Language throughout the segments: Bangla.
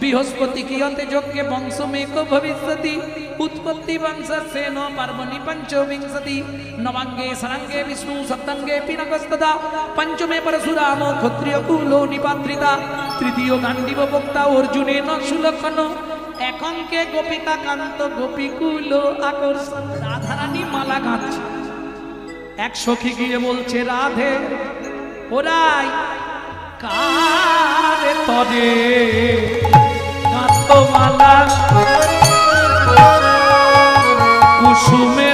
বৃহস্পতি কিয়তে যজ্ঞে বংশমেক ভবিষ্যতি, উৎপত্তি বংশস্যে ন পার্বণি পঞ্চবিংশতি, নবাঙ্গে সরাঙ্গে বিষ্ণু সপ্তাঙ্গে পিনকস্তদা, পঞ্চমে পরশুরাম ক্ষত্রিয় কুলো নিপাত্রিতা, তৃতীয় গান্ডীব বক্তা অর্জুনে ন সুলক্ষণ একাঙ্কে গোপিকা কান্ত গোপীকুল আকর্ষণ, রাধারানী মালা গাচ্ছে এক সখী গিয়ে বলছে, রাধে, ওরাই, কারে তরে গাথমালা কুসুমের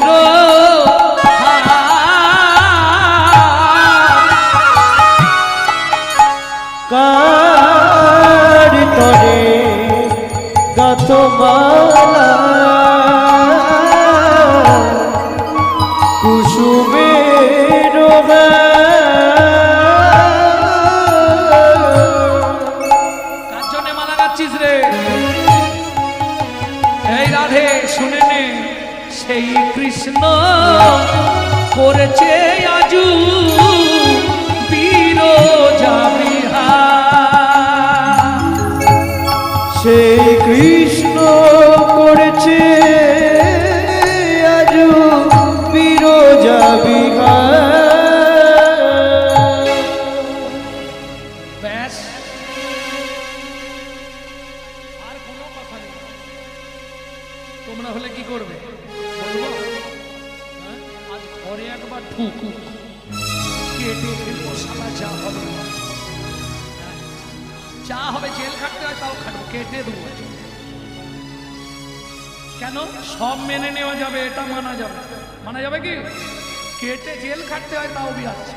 সেই কৃষ্ণ করেছে। কেটে জেল খাটতে হয় তাও বিয়াচ্ছে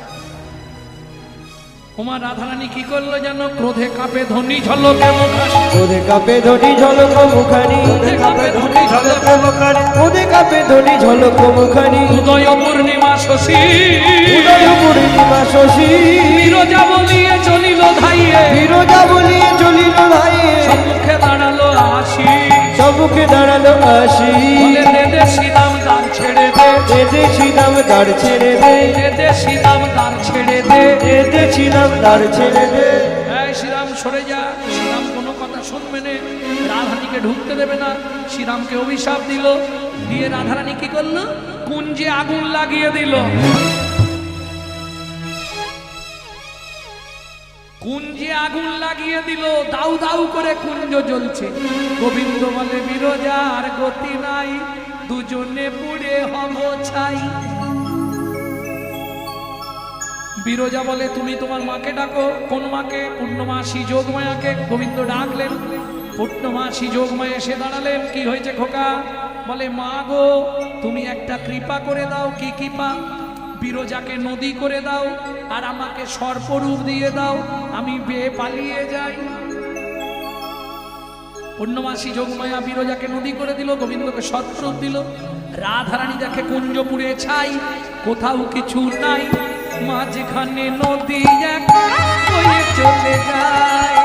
কুমার রাধারানী কি করল যেন ক্রোধে কাপে ধনী ঝলকে ওদে কাপে ধনি ঝলক মুখানি ক্রোধে কাপে ধনী ঝলকে মুখানি ওদে কাপে ধনি ঝলক মুখানি উদয় পূর্ণিমা শশী। উদয় পূর্ণিমা শশী। বিরজা বলিয়ে চলিল ধাইয়ে। বিরোজা বলিয়ে চলিল ভাই সম্মুখে দাঁড়াল আসি সবুকে দাঁড়াল আসি বলে দে দে শ্রীরাম দান ছেড়ে দে। ছিলাম দাঁড় ছেড়ে দে। দে দে শ্রীরাম দান ছেড়ে দে। দাঁড় ছেড়ে দে। শ্রীরাম সরে যা। শ্রীরাম কোনো কথা শুনবে না। রাধারানীকে ঢুকতে দেবে না। শ্রীরামকে অভিশাপ দিল। দিয়ে রাধারানী কি করল? কুঞ্জে আগুন লাগিয়ে দিল। কুঞ্জে আগুন লাগিয়ে দিল, দাউ দাউ করে কুঞ্জ জ্বলছে। গোবিন্দ বলে, বিরজার গতি নাই, দুজনে পুড়ে হব ছাই। বিরজা বলে, তুমি তোমার মাকে ডাকো। কোন মাকে? পূর্ণমাসী যোগমায়াকে। গোবিন্দ ডাকলেন। পূর্ণমাসী যোগমায়া এসে দাঁড়ালেন। কি হয়েছে খোকা? বলে, মা গো, তুমি একটা কৃপা করে দাও, কি কৃপা? বিরজাকে নদী করে দাও আর আমাকে সর্পরূপ দিয়ে দাও আমি বেয়ে পালিয়ে যাই। পূর্ণমাসী যোগমায়া বিরজাকে নদী করে দিল গোবিন্দকে সৎরূপ দিল। রাধারানী দেখে কুঞ্জপুরে ছাই কোথাও কিছু নাই মাঝখানে নদী এক বয়ে চলে যায়।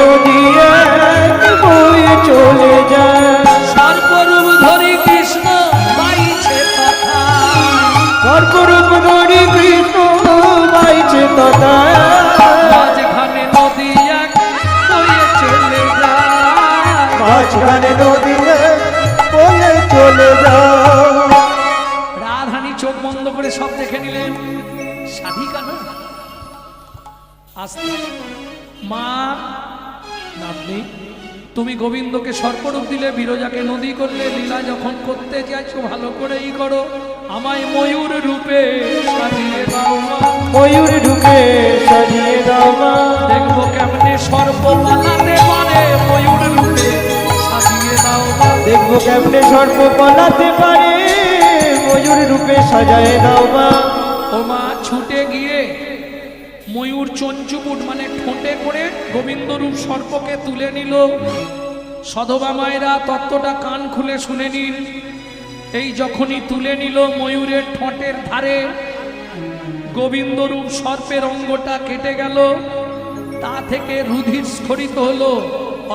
নদী এক বয়ে চলে যায়। সর্বরূপ ধরি কৃষ্ণ সর্বরূপ ধরি কৃষ্ণ বাইছে তথা মাঝখানে নদী এক বয়ে চলে যায়। মাঝখানে নদী এক বয়ে চলে যায়। রাধারানী চোখ বন্ধ করে সব দেখে নিলেন সাধিকা না আস্তে মা নাতনি তুমি গোবিন্দকে সর্পরূপ দিলে বিরজাকে নদী করলে লীলা যখন করতে চাইছো ভালো করেই করো। আমায় ময়ূর রূপে সাজিয়ে দাও ময়ূর ঢুকে সাজিয়ে দাও দেখব কেমনে সর্প পালাতে পারে ময়ূর রূপে সাজিয়ে দাও দেখব কেমনে সর্প পালাতে পারে ময়ূর রূপে সাজায় দাও মা। ও মা ছুটে গিয়ে ময়ূর চঞ্চুপুট মানে ঠোঁটে করে গোবিন্দরূপ সর্পকে তুলে নিল। সধবা মায়েরা তত্ত্বটা কান খুলে শুনে নিন। এই যখনই তুলে নিল ময়ূরের ঠোঁটের ধারে, গোবিন্দরূপ সর্পের অঙ্গটা কেটে গেল। তা থেকে রুধির স্খলিত হলো,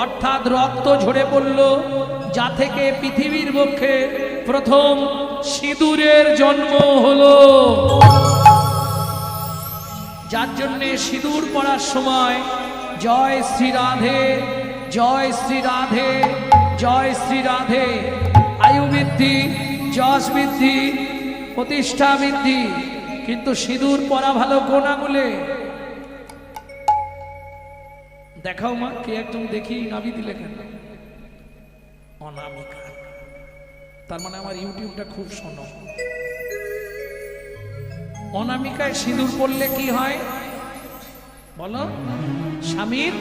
অর্থাৎ রক্ত ঝরে পড়ল, যা থেকে পৃথিবীর পক্ষে প্রথম সিঁদুরের জন্ম হলো। যার জন্যে সিঁদুর পড়ার সময় জয় শ্রী রাধে, জয় শ্রী রাধে, জয় শ্রী রাধে। আয়ু বৃদ্ধি, যশ বৃদ্ধি, প্রতিষ্ঠা বৃদ্ধি। কিন্তু সিঁদুর পরা ভালো কোন দেখাও মা, কে একদম দেখি নাবি দিলে কেন? অনামিকা। তার মানে আমার ইউটিউবটা খুব শোনো। অনামিকায় সিঁদুর পড়লে কি হয়? বলো। স্বামীর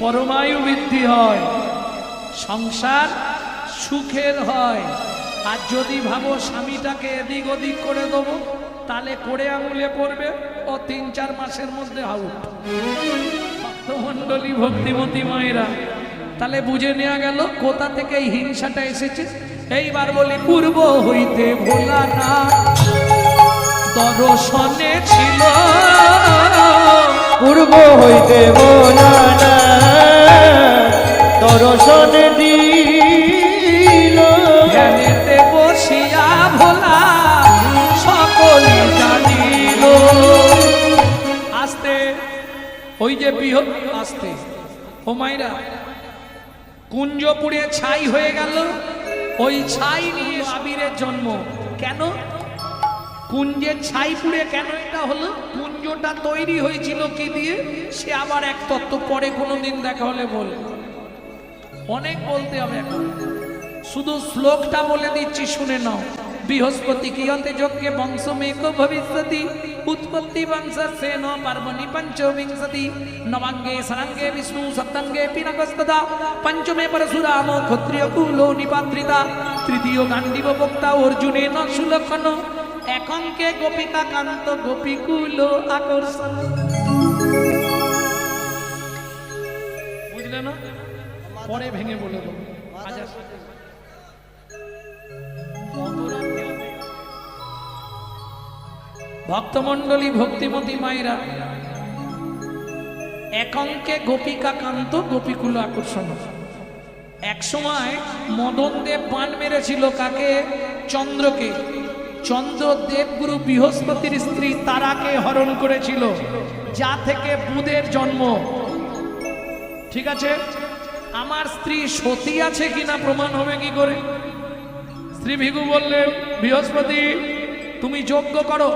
পরমায়ু বৃদ্ধি হয়, সংসার সুখের হয়। আর যদি ভাবো স্বামীটাকে এদিক ওদিক করে দেবো, তাহলে করে আঙুলে পড়বে, ও তিন চার মাসের মধ্যে আউট ভক্তমণ্ডলী, ভক্তিমতী মায়েরা, তাহলে বুঝে নেওয়া গেল, কোথা থেকে এই হিংসাটা এসেছে? এইবার বলি, পূর্ব হইতে ভোলা না। দর্শনে ছিল। পূর্ব হইতে বোলানা দর্শন দিল। ধ্যানেতে বসিয়া ভোলা সকলে জানিল। আস্তে ওই যে বৃহৎ আস্তে। ও মাইরা কুঞ্জপুরে ছাই হয়ে গেল। ওই ছাই নিয়ে আবিরের জন্ম। কেন? কুঞ্জের ছাই পুড়ে কেন এটা হলো? কুঞ্জটা তৈরি হয়েছিল কি দিয়ে? সে আবার এক তত্ত্ব পরে কোনোদিন দেখা হলে বলবে। অনেক বলতে হবে এখন। শুধু শ্লোকটা বলে দিচ্ছি, শুনে নাও। বৃহস্পতি কিয়তে যজ্ঞে বংশ বংশমেক ভবিষ্যতি, উৎপত্তি বংশ সেন পার্বণী পঞ্চবিংশতি, নবাঙ্গে সরাঙ্গে বিষ্ণু সপ্তাঙ্গে পিনকস্তদা, পঞ্চমে পরশুরাম ক্ষত্রিয় কুলো নিপাত্রিতা, তৃতীয় গান্ডীব বক্তা অর্জুনে ন সুলক্ষণ একাঙ্কে গোপিকা কান্ত গোপীকুল আকর্ষণ? বুঝলে না? পরে ভেঙে বলে দেবো। আচ্ছা। ভক্তমণ্ডলী ভক্তিমতী মায়েরা একঙ্কে গোপিকা কান্ত গোপীকুল আকর্ষণ? এক সময় মদন দেব পান মেরেছিল কাকে? চন্দ্রকে। চন্দ্র দেবগুরু বৃহস্পতির স্ত্রী তারাকে হরণ করেছিল, যা থেকে বুধের জন্ম। ঠিক আছে? আমার স্ত্রী সতী আছে কিনা প্রমাণ হবে কি করে? শ্রী ভিগু বললেন, বৃহস্পতি, তুমি যজ্ঞ করো।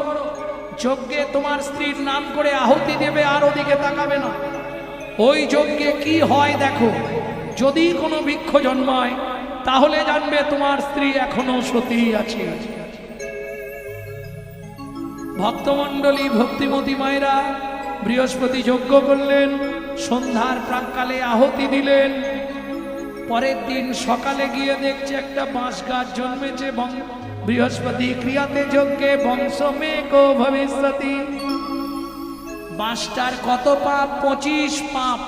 যজ্ঞে তোমার স্ত্রীর নাম করে আহুতি দেবে, আর ওদিকে তাকাবে না। ওই যজ্ঞে কি হয় দেখো। যদি কোনো বৃক্ষ জন্মায়, তাহলে জানবে তোমার স্ত্রী এখনও সতী আছে। ভক্তমণ্ডলী ভক্তিমতী মায়েরা, বৃহস্পতি যজ্ঞ করলেন, সন্ধ্যার প্রাককালে আহতি দিলেন। পরের দিন সকালে গিয়ে দেখছে একটা বাঁশ গাছ জন্মেছে বৃহস্পতি ক্রিয়াতে যজ্ঞে বংশমে গো ভবিষ্যতি। বাঁশটার কত পাপ? পঁচিশ পাপ।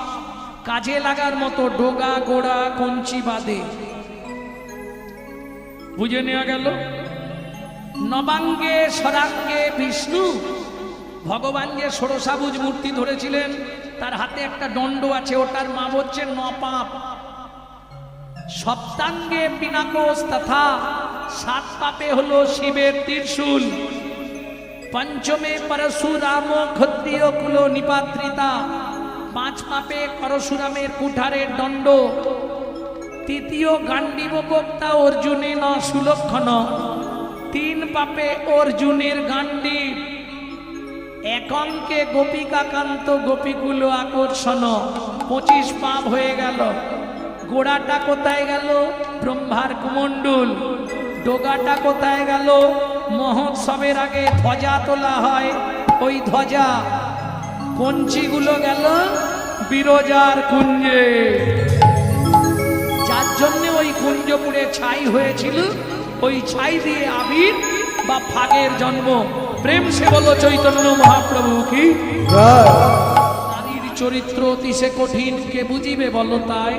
কাজে লাগার মতো ডোগা, গোড়া, কঞ্চি বাদে। বুঝে নেওয়া গেল? নবাঙ্গে সরাঙ্গে বিষ্ণু। ভগবান যে ষোড়শাবুজ মূর্তি ধরেছিলেন। তার হাতে একটা দণ্ড আছে, ওটার নাম হচ্ছে নপাপ সপ্তাঙ্গে পিনাকোষ তথা সাত পাপে হলো শিবের ত্রিশূল। পঞ্চমে পরশুরাম ক্ষত্রিয় কুল নিপাত্রিতা পাঁচ পাপে পরশুরামের কুঠারের দণ্ড। তৃতীয় গান্ডীব বক্তা অর্জুনে ন সুলক্ষণ। তিন পাপে অর্জুনের গান্ডীব এক অঙ্কে গোপিকাকান্ত গোপীগুলো আকর্ষণ। পঁচিশ পাপ হয়ে গেল। গোড়াটা কোথায় গেল? ব্রহ্মার কুমণ্ডুল। ডোগাটা কোথায় গেল? মহোৎসবের আগে ধ্বজা তোলা হয়। ওই ধ্বজা কঞ্চিগুলো গেল বিরজার কুঞ্জে। যার জন্য ওই কুঞ্জপুরে ছাই হয়েছিল ওই ছাই দিয়ে আবির বা ফাগের জন্ম। প্রেম সে বলো চৈতন্য মহাপ্রভু কি? নারীর চরিত্র অতিশে কঠিন, কে বুঝিবে বলো তাই?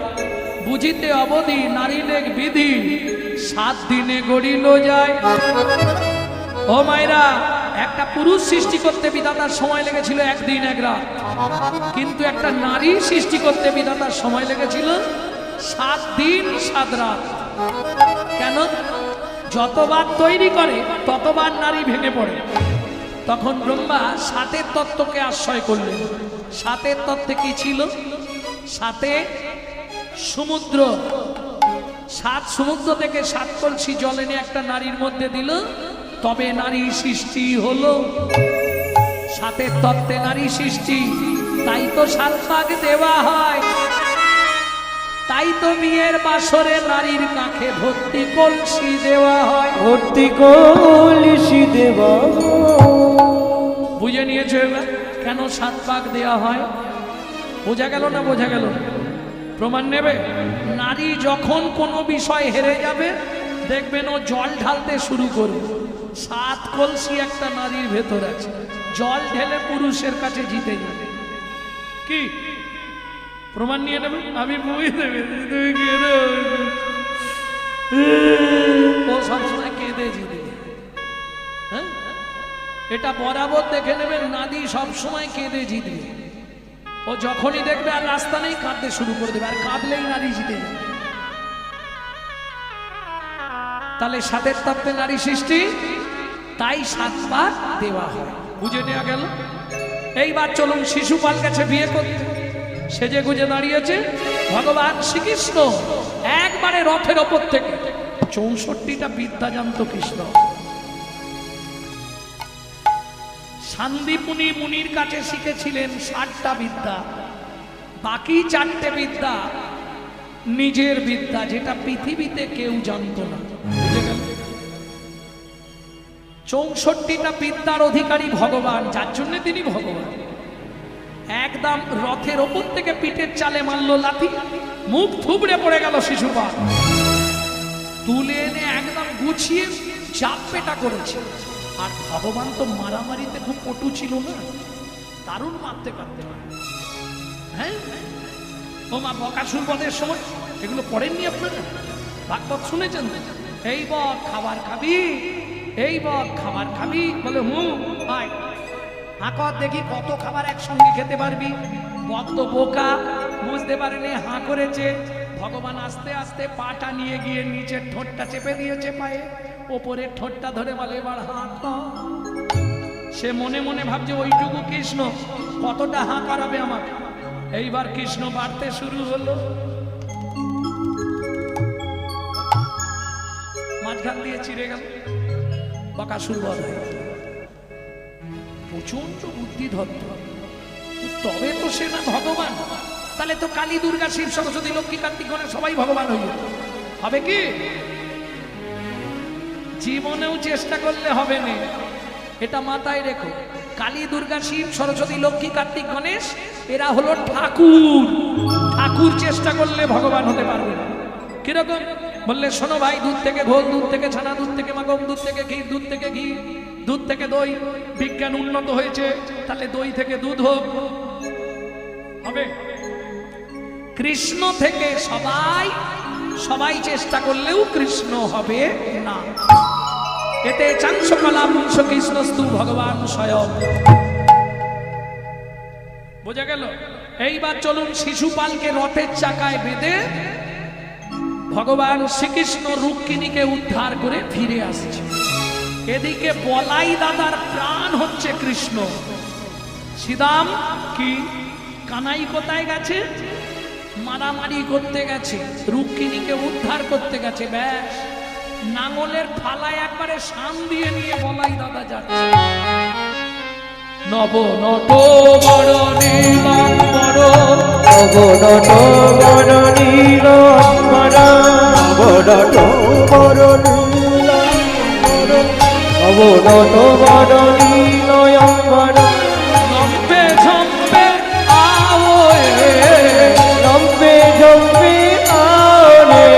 বুঝিতে অবধি নারী লেখ বিধি, সাত দিনে গড়িল যায়। ও মায়েরা, একটা পুরুষ সৃষ্টি করতে বিধাতার সময় লেগেছিল একদিন এক রাত। কিন্তু একটা নারী সৃষ্টি করতে বিধাতার সময় লেগেছিল সাত দিন সাত রাত। কেন? যতবার তৈরি করে, ততবার নারী ভেঙে পড়ে। তখন ব্রহ্মা সাতের তত্ত্বকে আশ্রয় করলেন। সাতের তত্ত্বে কি ছিল? সাতে সমুদ্র। সাত সমুদ্র থেকে সাত কলসি জল এনে একটা নারীর মধ্যে দিল। তবে নারী সৃষ্টি হলো। সাতের তত্ত্বে নারী সৃষ্টি। তাই তো সাত ভাগ দেওয়া হয়। তাই তো বিয়ের বাসরে নারীর কাঁখে ভর্তি কলসি দেওয়া হয়। ভর্তি কলসি দেবা বুঝে নিয়েছো এবার? কেন সাত ভাগ দেওয়া হয়? বোঝা গেল না বোঝা গেল? প্রমাণ নেবে? নারী যখন কোনো বিষয় হেরে যাবে দেখবেন ও জল ঢালতে শুরু করবে। সাত কলসি একটা নারীর ভেতর আছে। জল ঢেলে পুরুষের কাছে জিতে যাবে। কি? প্রমাণ নিয়ে নেবে? আমি বুঝে দেবে, তুমি কেঁদে ও সবসময় কেঁদে জিতে হ্যাঁ? এটা বরাবর দেখে নেবেন নাদি সবসময় কেঁদে জিতবে। ও যখনই দেখবে আর রাস্তা নেই, কাঁদতে শুরু করে দেবে, আর কাঁদলেই নারী জিতে তাহলে সাতের তত্ত্বে নারী সৃষ্টি, তাই সাতবার দেওয়া হয়। বুঝে নেওয়া গেল? এইবার চলুন শিশুপাল কাছে বিয়ে করতে। সেজে গুজে দাঁড়িয়েছে। ভগবান শ্রীকৃষ্ণ একবারে রথের ওপর থেকে। চৌষট্টিটা বিদ্যা জানত কৃষ্ণ। শান্তিপুনি মুনির কাছে শিখেছিলেন ষাটটা বিদ্যা। বাকি চারটে বিদ্যা নিজের বিদ্যা, যেটা পৃথিবীতে কেউ জানতো না। চৌষট্টিটা বিদ্যার অধিকারী ভগবান, যার জন্য তিনি ভগবান। একদম রথের ওপর থেকে পিঠের চালে মারলো লাথি। মুখ থুবড়ে পড়ে গেল শিশুপাল। তুলে এনে একদম গুছিয়ে চাপ পেটা করেছে। আর ভগবান তো মারামারিতে খুব পটু ছিল না। দারুণ মারতে পারতে পারে। হ্যাঁ? ও মা বকাসুর বধের সময়? এগুলো পড়েননি আপনারা? ভাগবত শুনেছেন? এই বক খাবার খাবি, এই বক খাবার খাবি, বলে হুম আয়। হাঁকর দেখি কত খাবার একসঙ্গে খেতে পারবি। বক তো বোকা বুঝতে পারেনি হাঁ করেছে। ভগবান আস্তে আস্তে পাটা নিয়ে গিয়ে নিচের ঠোঁটটা চেপে দিয়েছে পায়ে। ওপরে ঠোঁটটা ধরে বলে, এবার হাঁ কর। সে মনে মনে ভাবছে, ওইটুকু কৃষ্ণ, কতটা হাঁ করাবে আমাকে? এইবার কৃষ্ণ বাড়তে শুরু হলো। মাঝখান দিয়ে চিড়ে গেল। বকাসুর বধ হয়ে। প্রচণ্ড বুদ্ধি ধরত তবে তো সে না ভগবান। তাহলে তো কালী দুর্গা, শিব, সরস্বতী, লক্ষ্মী, কার্তিক গণেশ সবাই ভগবান যেত হবে কি? জীবনেও চেষ্টা করলে হবে না। এটা মাথায় রেখো। কালী দুর্গা, শিব, সরস্বতী, লক্ষ্মী, কার্তিক গণেশ, এরা হলো ঠাকুর। ঠাকুর চেষ্টা করলে ভগবান হতে পারবে না। কীরকম? বললে, শোনো ভাই, দুধ থেকে ঘোল, দুধ থেকে ছানা, দুধ থেকে মাগম, দুধ থেকে ঘি, দুধ থেকে ঘি। দুধ থেকে দই, বিজ্ঞান উন্নত হয়েছে, তাহলে দই থেকে দুধ হোক। হবে। কৃষ্ণ থেকে সবাই সবাই চেষ্টা করলেও কৃষ্ণ হবে না। এতে চাংসকলা বংশ কৃষ্ণস্তু, ভগবান স্বয়ং। বোঝা গেল? এইবার চলুন শিশুপালকে রথের চাকায় বেঁধে ভগবান শ্রীকৃষ্ণ রুক্মিণীকে উদ্ধার করে ফিরে আসছে। এদিকে বলাই দাদার প্রাণ হচ্ছে কৃষ্ণ। সিদাম কি কানাই কোথায় গেছে? মারামারি করতে গেছে, রুক্মিণীকে উদ্ধার করতে গেছে, ব্যাস। নাঙলের ফালায় একবারে শান দিয়ে নিয়ে বলাই দাদা যাচ্ছে। নব নট বড় নীলাম্বর অবনত বড় নীল অম্বর অবনত বড় নীল নীল অম্বর লম্বে ঝম্বে আওয়ে লম্বে জম্বে আরে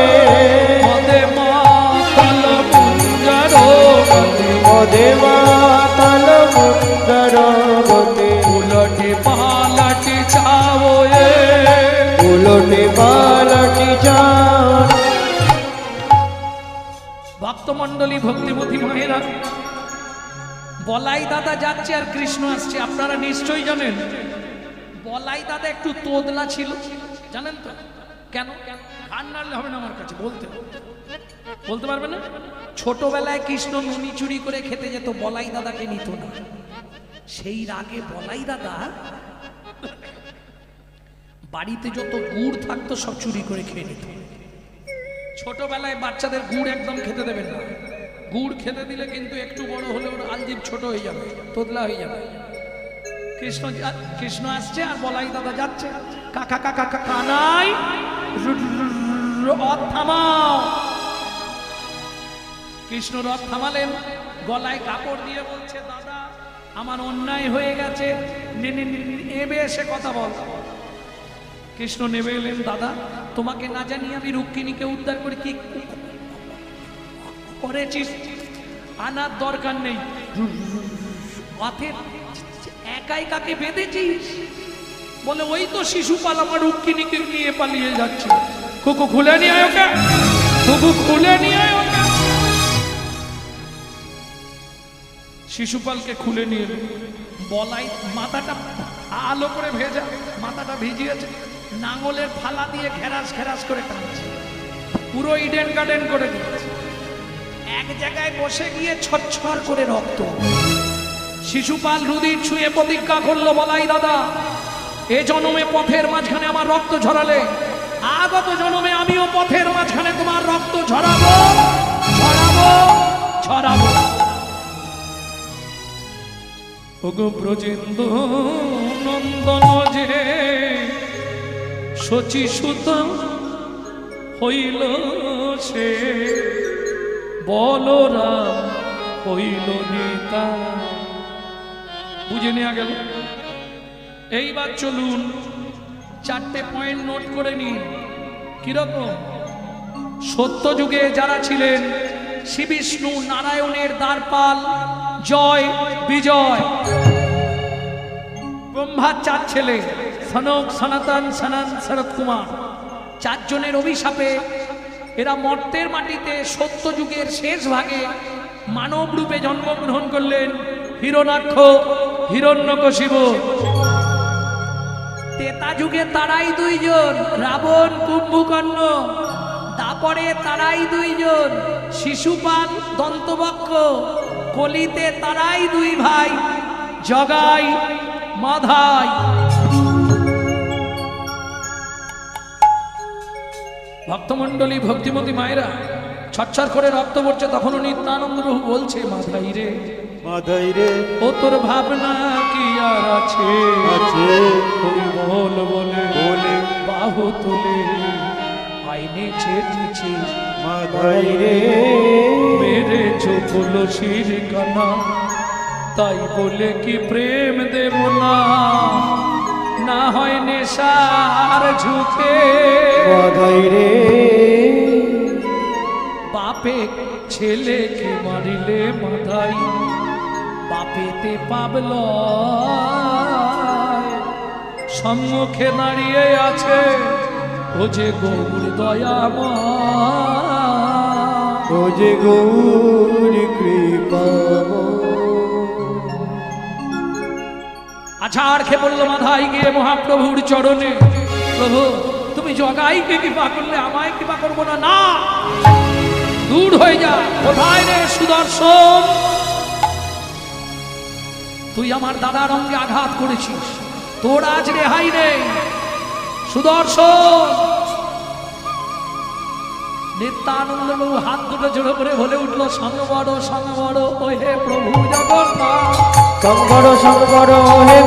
মদে মাতল কুঞ্জর মদে মাতাল মুন্দর গতে উলটে পালটে চাওয়ে উলটে পালটি যান ভক্তমণ্ডলী ভক্তিমতী মায়েরা বলাই দাদা যাচ্ছে আর কৃষ্ণ আসছে, আপনারা নিশ্চয়ই জানেন। বলাই দাদা একটু তোদলা ছিল, জানেন তো? কেন? কান নাড়লে হবে না আমার কাছে, বলতে। বলতে পারবে না? ছোটবেলায় কৃষ্ণ নুনি চুরি করে খেতে যেত, বলাই দাদাকে নিত না। সেই রাগে বলাই দাদা বাড়িতে যত গুড় থাকতো, সব চুরি করে খেয়ে নিত। ছোটবেলায় বাচ্চাদের গুড় একদম খেতে দেবেন না। গুড় খেতে দিলে কিন্তু একটু বড় হলে ওর আলজিব ছোট হয়ে যাবে, তোতলা হয়ে যাবে। কৃষ্ণ কৃষ্ণ আসছে আর বলাই দাদা যাচ্ছে। কাকা কাকা কানাই রথ থামাও। কৃষ্ণ রথ থামালেন, গলায় কাপড় দিয়ে বলছে, দাদা, আমার অন্যায় হয়ে গেছে। এবে এসে কথা বল। কৃষ্ণ নেমে এলেন, দাদা, তোমাকে না জানি আমি রুক্মিণীকে উদ্ধার করে কি করেছিস? আনার দরকার নেই। একাই কাকে বেঁধেছিস? বলে, ওই তো শিশুপাল আমার রুক্মিণীকে নিয়ে পালিয়ে যাচ্ছে। কুকু খুলে নিয়ে আয় ওকে। কুকু খুলে নিয়ে আয় ওকে। শিশুপালকে খুলে নিয়ে বলাই, মাথাটা আলো করে ভেজা, মাথাটা ভিজিয়েছে। নাঙলের ফালা দিয়ে ঘেরাস ঘেরাস করে টানছে। পুরো ইডেন গার্ডেন করে দিয়েছে। এক জায়গায় বসে গিয়ে ছচ্ছর করে রক্ত। শিশুপাল রুদির ছুঁয়ে প্রতিজ্ঞা করল, বলাই, দাদা, এ জনমে পথের মাঝখানে আমার রক্ত ঝরালে। আগত জনমে আমিও পথের মাঝখানে তোমার রক্ত ঝরাবো ঝরাবো ঝরাবো। ওগো ব্রজেন্দ্র নন্দন যে শচী সুত হইল সে। বলরাম হইল নেতা। বুঝে নেওয়া গেল। এইবার চলুন, চারটে পয়েন্ট নোট করে নিন। কীরকম? সত্য যুগে যারা ছিলেন, শ্রী বিষ্ণু নারায়ণের দ্বারপাল, জয়, বিজয়। ব্রহ্মার চার ছেলে, সনক, সনাতন, সনন, শরৎ কুমার। চারজনের অভিশাপে এরা মর্তের মাটিতে সত্য যুগের শেষ ভাগে মানব রূপে জন্মগ্রহণ করলেন হিরণাক্ষ হিরণ্যকশিব তেতা যুগে তারাই দুইজন, রাবণ, কুম্ভকর্ণ। তারপরে তারাই দুইজন, শিশুপাল, দন্তবক্ষ। কলিতে তারাই দুই ভাই, জগাই, মাধাই। ভক্তমণ্ডলী ভক্তিমতী মায়েরা ছচ্ছর করে রক্ত পড়ছে তখনও নিত্যানন্দ প্রভু বলছে মাধাই রে মাধাই রে ও তোর ভাবনা কি আর আছে? আছে। হরি বল বলে বলে। বাহু তুলে আইনে ছেটেছি মাধাই রে। মেরে চোখল শির কানা তাই বলে কি প্রেম দেব না? না হয় নেশার ঝুঁকে। রে। বাপে ছেলেকে মারিলে মাথায় বাপেতে পাবল সম্মুখে দাঁড়িয়ে আছে ও যে গৌর দয়ামা ও যে গৌর কৃপা। আছাড় খেয়ে বলল, মাথায় গিয়ে মহাপ্রভুর চরণে, প্রভু, তুমি জগাইকে কৃপা করলে, আমায় কৃপা করব না না। দূর হয়ে যা, কোথায় রে সুদর্শন? তুই আমার দাদার অঙ্গে আঘাত করেছিস, তোর আজ রেহাই নেই। সুদর্শন নিত্যানন্দ বাবু হাত দুটো জোড়ো করে বলে উঠল সঙ্গ বড় সঙ্গ বড় ও হে প্রভু জগন্নাথ।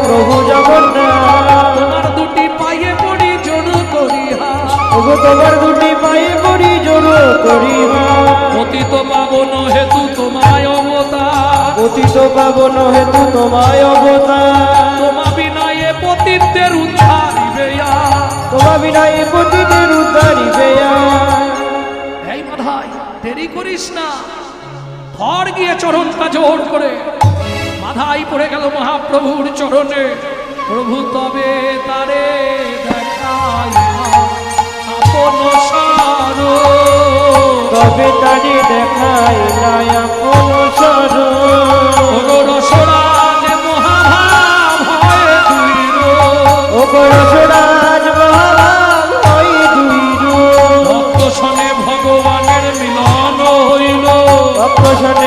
প্রভু জগন্নাথ। তোমার দুটি পায়ে পড়ি জোর করিহা। ওগো তোমার দুটি পায়ে পড়ি জোর করিবা পতিত পাবন হেতু তোমায় অবতার। পতিত পাবন হেতু তোমায় অবতার। তোমা বিনয়ে পতিতদের উদ্ধারিবে। তোমা বিনাই পতিতের উদ্ধারিবে দেরি করিস না। ঘর গিয়ে চরণটা জোর করে মাথায় পড়ে গেল মহাপ্রভুর চরণে। প্রভু তবে তারে দেখায় আপন সার। তবে তারে দেখায় আপন সার। মহাভাব হয় তুই ও রসরাজ মহাভাব সনে